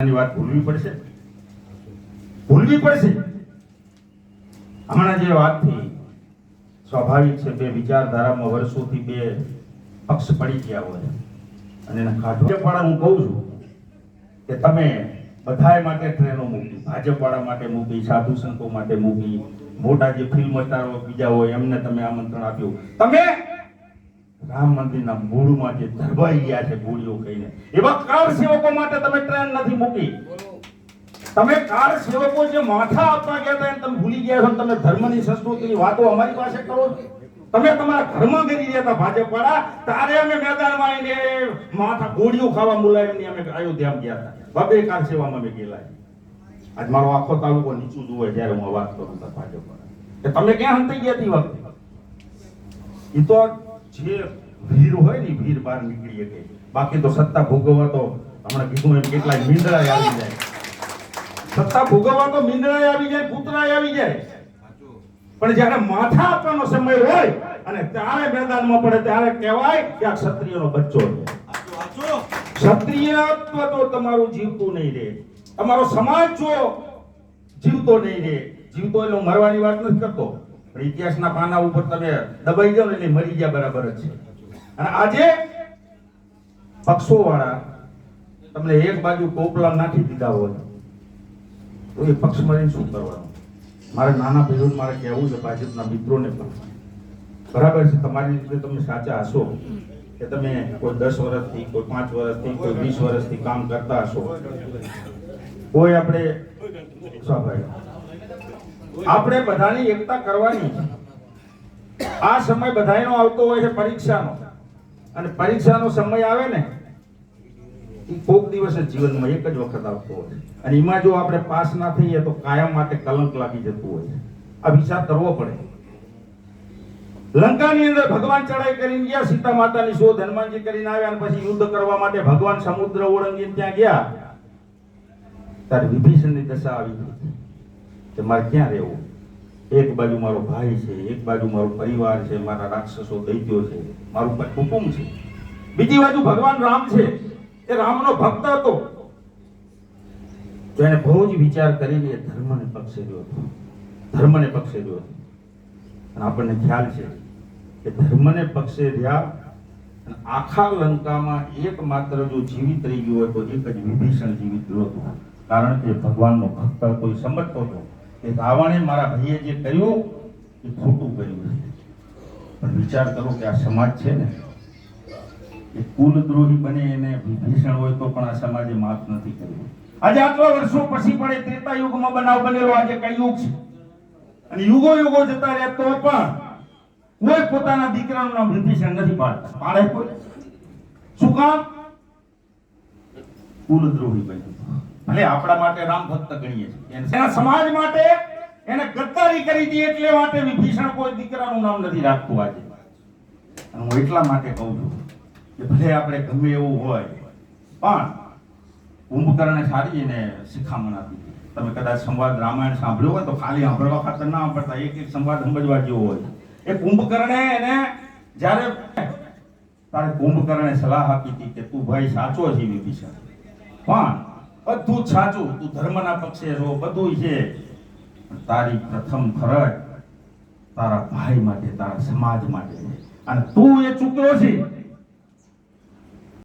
ની વાત ભૂલવી પડશે? ભૂલવી પડશે? હમણાં જે વાતથી સ્વાભાવિક છે, બે વિચારધારામાં વર્ષોથી બે પક્ષ પડી ગયા હોય અને એને કાઢવા પણ હું કહું છું કે તમે બધાય માટે ટ્રેનો મૂકી, ભાજપવાળા માટે મૂકી, સાધુ સંતો માટે મૂકી, મોટા જે ફિલ્મ સ્ટારો બીજા હોય, એમને તમે આમંત્રણ આપ્યું. તમે રામ મંદિરના મૂળમાં જે ધરબાઈ ગયા છે ગોળીઓ કહીને એવા કાર સેવકો માટે તમે ટ્રેન નથી મૂકી. તમે કાર સેવકો જે માથા આપવા ગયા હતા તમે ભૂલી ગયા છો તમે ધર્મની સંસ્કૃતિની વાતો અમારી પાસે કરો તમે તમારા ઘરમાં કરી રહ્યા હતા ભાજપ વાળા તારે અમે મેદાનમાં આવીને માથા ગોળીઓ ખાવા બોલાવીને અમે અયોધ્યામાં ગયા હતા. બબે કાર સેવામાં અમે ગયેલા આજ મારો આખો તાલુકો નીચું જુએ જ્યારે હું વાત કરું છું ભાજપ વાળા તમે ક્યાં હંતાઈ ગયા હતી વખતે? એ તો જે વીર હોય ને વીર બહાર નીકળી શકે. બાકી તો સત્તા ભોગવવા તો હમણાં કીધું એમ કેટલાય મીંદડા આવી જાય. સત્તા ભોગવવા તો મીંદડા આવી જાય પૂતળા આવી જાય. પણ જ્યારે માથા આપવાનો સમય હોય અને ત્યારે મેદાનમાં પડે ત્યારે કહેવાય કે આ ક્ષત્રિયનો બચ્ચો છે. ક્ષત્રિયત્વ તો તમારું જીવતું નહીં રહે તમારો સમાજ જો જીવતો નહીં રહે જીવતો એટલે મરવાની વાત નથી કરતો. ઇતિહાસના પાના ઉપર તમે દબાઈ ને એટલે મરી ગયા બરાબર જ છે. અને આજે પક્ષો વાળા તમને એક બાજુ કોપલા નાખી દીધા હોય, તો એ પક્ષ મળીને શું કરવાનું? મારે નાના ભાઈઓને મારે કહેવું છે, ભાજપના મિત્રોને પણ. બરાબર છે, તમારી રીતે તમે સાચા હશો કે તમે કોઈ દસ વર્ષથી, કોઈ પાંચ વર્ષથી, કોઈ વીસ વર્ષથી કામ કરતા હશો. કોઈ આપણે સ્વાભાવિક આપણે બધાની એકતા કરવાની આ સમય બધાનો આવતો હોય છે પરીક્ષાનો. અને પરીક્ષાનો સમય આવે ને કોક દિવસ જીવનમાં એક જ વખત આવતો હોય અને એમાં જો આપણે પાસ ના થઈએ તો કાયમ માટે કલંક લાગી જતું હોય આ વિચાર કરવો પડે. લંકાની અંદર ભગવાન ચડાઈ કરીને ગયા, સીતા માતાની શોધ હનુમાનજી કરીને આવ્યા અને પછી યુદ્ધ કરવા માટે ભગવાન સમુદ્ર ઓળંગીને ત્યાં ગયા. ત્યારે વિભીષણની દશા આવી કે મારે ક્યાં રહેવું? એક બાજુ મારો ભાઈ છે, એક બાજુ મારો પરિવાર છે, મારા રાક્ષસો દૈત્યો છે, મારું કુટુંબ છે. બીજી બાજુ ભગવાન રામ છે. એ રામનો ભક્ત હતો. તો એને બહુ જ વિચાર કરીને ધર્મને પક્ષે રહ્યો હતો. ધર્મને પક્ષે રહ્યો હતો. અને આપણને ખ્યાલ છે કે ધર્મને પક્ષે રહ્યા અને આખા લંકામાં એકમાત્ર જો જીવિત રહી ગયો હોય તો એક જ વિભીષણ જીવિત રહ્યો હતો. કારણ કે ભગવાનનો ભક્ત કોઈ સમજતો હતો કે રાવણે મારા ભાઈએ જે કર્યું, એ ખોટું કર્યું પણ વિચાર કરો કે આ સમાજ છે ને, એ કુલદ્રોહી બને એને ભીષણ હોય તો પણ આ સમાજે માફ નથી કર્યું. આજે આટલા વર્ષો પછી પણ એ ત્રેતા યુગમાં બનાવ બનેલો આજે કળિયુગ છે? અને યુગો યુગો જતા રહ્યા તો પણ કોઈ પોતાના દીકરાનું નામ વિભીષણ નથી પાડતા. પાડે કોઈ? શું કામ? કુલદ્રોહી બન્યું. ભલે આપણા માટે રામ ભક્ત ગણીએ છીએ. એના સમાજ માટે એને ગદ્દારી કરી હતી એટલે માટે વિભીષણ કોઈ દીકરાનું નામ નથી રાખતું આજે. હું એટલા માટે કહું છું કે ભલે આપણે ગમે એવું હોય, પણ કુંભકર્ણે સારી એને શિખામણ આપી તમે કદાચ સંવાદ રામાયણ સાંભળ્યો હોય તો ખાલી સાંભળવા ખાતર ના સાંભળતા, એક એક સંવાદ સમજવા જેવો હોય. એ કુંભકર્ણે એને જ્યારે તારે કુંભકર્ણે સલાહ આપી હતી કે તું ભાઈ સાચો છે વિભીષણ પણ બધું સાચું, તું ધર્મના પક્ષે છો બધું છે. તારી પ્રથમ ફરજ તારા ભાઈ માટે, તારા સમાજ માટે અને તું એ ચૂક્યો છે.